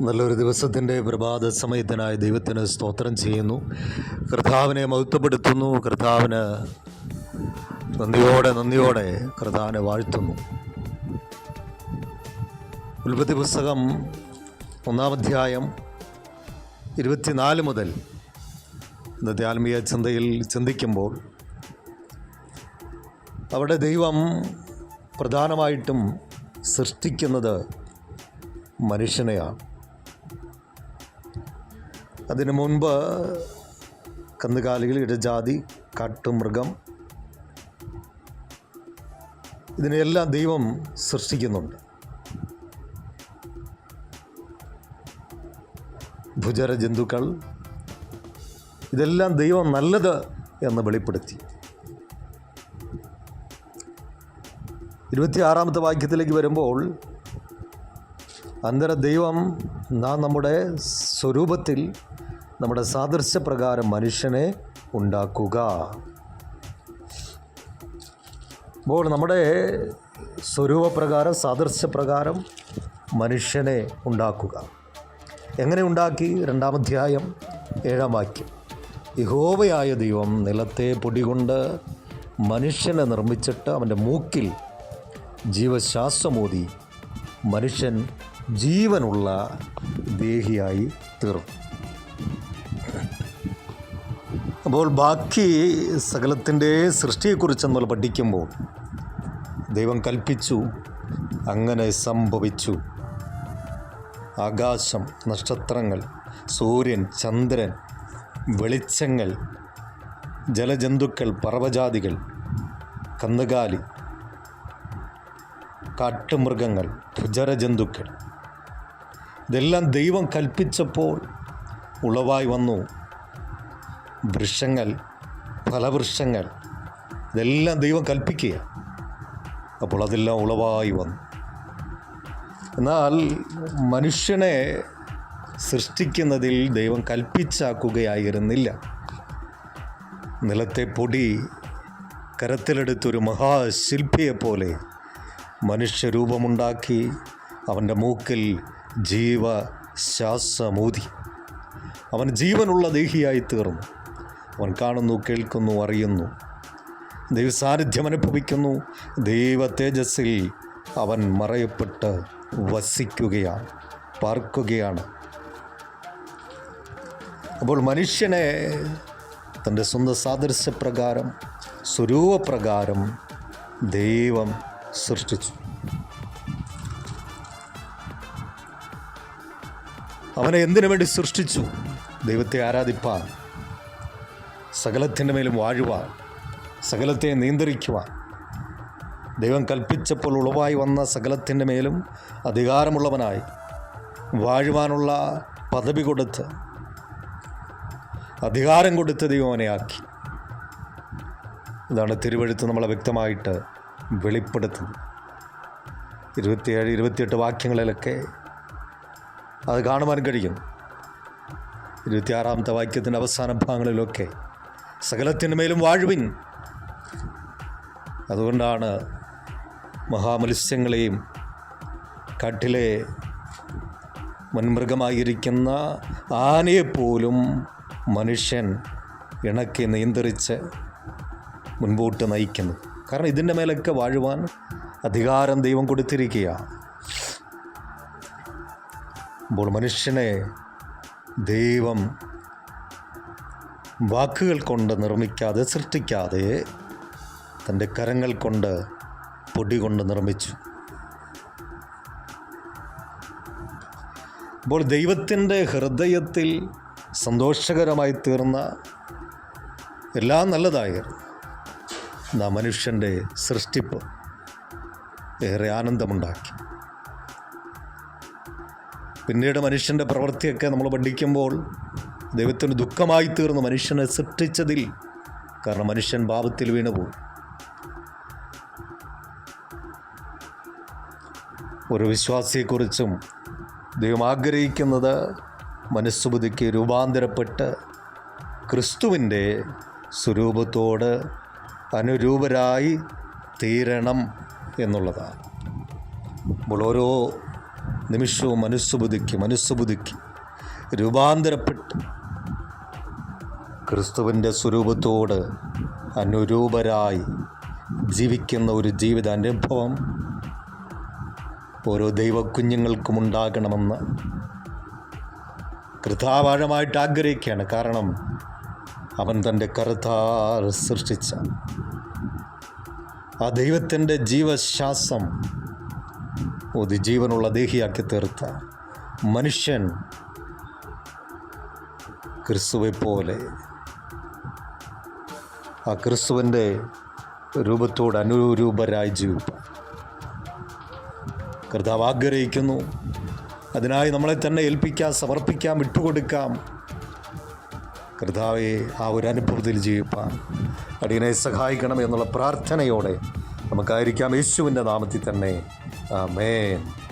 നല്ലൊരു ദിവസത്തിന്റെ പ്രഭാത സമയത്തിനായി ദൈവത്തിന് സ്തോത്രം ചെയ്യുന്നു. കർത്താവിനെ മഹത്വപ്പെടുത്തുന്നു. കർത്താവിന് നന്ദിയോടെ നന്ദിയോടെ കർത്താവിനെ വാഴ്ത്തുന്നു. ഉൽപ്പത്തി പുസ്തകം ഒന്നാം അധ്യായം ഇരുപത്തിനാല് മുതൽ ഇന്നത്തെ ആത്മീയ ചിന്തയിൽ ചിന്തിക്കുമ്പോൾ അവിടെ ദൈവം പ്രധാനമായിട്ടും സൃഷ്ടിക്കുന്നത് മനുഷ്യനെയാണ്. അതിനു മുൻപ് കന്നുകാലികൾ ഇടജാതി കാട്ടുമൃഗം ഇതിനെയെല്ലാം ദൈവം സൃഷ്ടിക്കുന്നുണ്ട്. ഭുജര ജന്തുക്കൾ ഇതെല്ലാം ദൈവം നല്ലത് എന്ന് വെളിപ്പെടുത്തി. ഇരുപത്തിയാറാമത്തെ വാക്യത്തിലേക്ക് വരുമ്പോൾ അന്തര ദൈവം നാം നമ്മുടെ സ്വരൂപത്തിൽ നമ്മുടെ സാദൃശ്യപ്രകാരം മനുഷ്യനെ ഉണ്ടാക്കുക. അപ്പോൾ നമ്മുടെ സ്വരൂപപ്രകാരം സാദൃശ്യപ്രകാരം മനുഷ്യനെ ഉണ്ടാക്കുക. എങ്ങനെ ഉണ്ടാക്കി? രണ്ടാമധ്യായം ഏഴാം വാക്യം. യഹോവയായ ദൈവം നിലത്തെ പൊടി കൊണ്ട് മനുഷ്യനെ നിർമ്മിച്ചിട്ട് അവന്റെ മൂക്കിൽ ജീവശ്വാസമോതി മനുഷ്യൻ ജീവനുള്ള ദേഹിയായി തീർന്നു. അപ്പോൾ ബാക്കി സകലത്തിന്റെ സൃഷ്ടിയെക്കുറിച്ച് നമ്മൾ പഠിക്കുമ്പോൾ ദൈവം കൽപ്പിച്ചു അങ്ങനെ സംഭവിച്ചു. ആകാശം നക്ഷത്രങ്ങൾ സൂര്യൻ ചന്ദ്രൻ വെളിച്ചങ്ങൾ ജലജന്തുക്കൾ പർവജാതികൾ കന്നുകാലി കാട്ടുമൃഗങ്ങൾ ഭുജരജന്തുക്കൾ ഇതെല്ലാം ദൈവം കൽപ്പിച്ചപ്പോൾ ഉളവായി വന്നു. വൃക്ഷങ്ങൾ ഫലവൃക്ഷങ്ങൾ ഇതെല്ലാം ദൈവം കൽപ്പിക്കുക അപ്പോൾ അതെല്ലാം ഉളവായി വന്നു. എന്നാൽ മനുഷ്യനെ സൃഷ്ടിക്കുന്നതിൽ ദൈവം കൽപ്പിച്ചാക്കുകയായിരുന്നില്ല. നിലത്തെ പൊടി കരത്തിലെടുത്തൊരു മഹാശില്പിയെപ്പോലെ മനുഷ്യരൂപമുണ്ടാക്കി അവന്റെ മൂക്കിൽ ജീവ ശ്വാസമൂതി അവൻ ജീവനുള്ള ദേഹിയായി തീർന്നു അവൻ കാണുന്നു കേൾക്കുന്നു അറിയുന്നു. ദൈവസാന്നിധ്യം അനുഭവിക്കുന്നു. ദൈവ തേജസ്സിൽ അവൻ മറയപ്പെട്ട് വസിക്കുകയാണ് പാർക്കുകയാണ്. അപ്പോൾ മനുഷ്യനെ തന്റെ സ്വന്തം സാദൃശ്യപ്രകാരം സ്വരൂപപ്രകാരം ദൈവം സൃഷ്ടിച്ചു. അവനെ എന്തിനു വേണ്ടി സൃഷ്ടിച്ചു? ദൈവത്തെ ആരാധിപ്പാൻ സകലത്തിന്റെ മേലും വാഴുവാൻ സകലത്തെ നിയന്ത്രിക്കുവാൻ. ദൈവം കൽപ്പിച്ചപ്പോൾ ഉളവായി വന്ന സകലത്തിന്റെ മേലും അധികാരമുള്ളവനായി വാഴുവാനുള്ള പദവി കൊടുത്ത് അധികാരം കൊടുത്ത് ദൈവം അവനെ ആക്കി. ഇതാണ് തിരുവഴുത്ത് നമ്മളെ വ്യക്തമായിട്ട് വെളിപ്പെടുത്തുന്നത്. ഇരുപത്തിയേഴ് ഇരുപത്തിയെട്ട് വാക്യങ്ങളിലൊക്കെ അത് കാണുവാൻ കഴിയും. ഇരുപത്തിയാറാമത്തെ വാക്യത്തിന്റെ അവസാന ഭാഗങ്ങളിലൊക്കെ സകലത്തിന്മേലും വാഴുവിൻ. അതുകൊണ്ടാണ് മഹാമത്സ്യങ്ങളെയും കാട്ടിലെ വൻമൃഗമായിരിക്കുന്ന ആനയെപ്പോലും മനുഷ്യൻ ഇണക്കി നിയന്ത്രിച്ച് മുൻപോട്ട് നയിക്കുന്നു. കാരണം ഇതിന്റെ മേലൊക്കെ വാഴുവാൻ അധികാരം ദൈവം കൊടുത്തിരിക്കുകയാണ്. അപ്പോൾ മനുഷ്യനെ ദൈവം വാക്കുകൾ കൊണ്ട് നിർമ്മിക്കാതെ സൃഷ്ടിക്കാതെ തന്റെ കരങ്ങൾ കൊണ്ട് പൊടി കൊണ്ട് നിർമ്മിച്ചു. അപ്പോൾ ദൈവത്തിന്റെ ഹൃദയത്തിൽ സന്തോഷകരമായി തീർന്ന എല്ലാം നല്ലതായിരുന്നു. നാ മനുഷ്യന്റെ സൃഷ്ടിപ്പ് ഏറെ ആനന്ദമുണ്ടാക്കി. പിന്നീട് മനുഷ്യന്റെ പ്രവൃത്തിയൊക്കെ നമ്മൾ പഠിക്കുമ്പോൾ ദൈവത്തിന് ദുഃഖമായി തീർന്നു മനുഷ്യനെ സൃഷ്ടിച്ചതിൽ കാരണം മനുഷ്യൻ പാപത്തിൽ വീണുപോയി ഒരു വിശ്വാസിയെക്കുറിച്ചും ദൈവം ആഗ്രഹിക്കുന്നത് മനസ്സുബുദ്ധിക്ക് രൂപാന്തരപ്പെട്ട് ക്രിസ്തുവിന്റെ സ്വരൂപത്തോട് അനുരൂപരായി തീരണം എന്നുള്ളതാണ്. അപ്പോൾ ഓരോ നിമിഷവും മനുസ്സുബുദ്ധിക്ക് മനുസ്സുബുദ്ധിക്ക് രൂപാന്തരപ്പെട്ട് ക്രിസ്തുവിന്റെ സ്വരൂപത്തോട് അനുരൂപരായി ജീവിക്കുന്ന ഒരു ജീവിത അനുഭവം ഓരോ ദൈവക്കുഞ്ഞുങ്ങൾക്കും ഉണ്ടാകണമെന്ന് കൃതാവാഴമായിട്ട് ആഗ്രഹിക്കുകയാണ്. കാരണം അവൻ തന്റെ കർത്താർ സൃഷ്ടിച്ച ആ ദൈവത്തിന്റെ ജീവശ്വാസം ഒരു ജീവനുള്ള ദേഹിയാക്കി തീർത്ത മനുഷ്യൻ ക്രിസ്തുവെ പോലെ ആ ക്രിസ്തുവിന്റെ രൂപത്തോട് അനുരൂപരായി ജീവിപ്പാൻ. കർത്താവ് ആഗ്രഹിക്കുന്നു. അതിനായി നമ്മളെ തന്നെ ഏൽപ്പിക്കാം സമർപ്പിക്കാം വിട്ടുകൊടുക്കാം കർത്താവെ ആ ഒരു അനുഭവത്തിൽ ജീവിപ്പാൻ. അടിയനെ സഹായിക്കണം എന്നുള്ള പ്രാർത്ഥനയോടെ നമുക്കായിരിക്കാം യേശുവിന്റെ നാമത്തിൽ തന്നെ. ആമേൻ.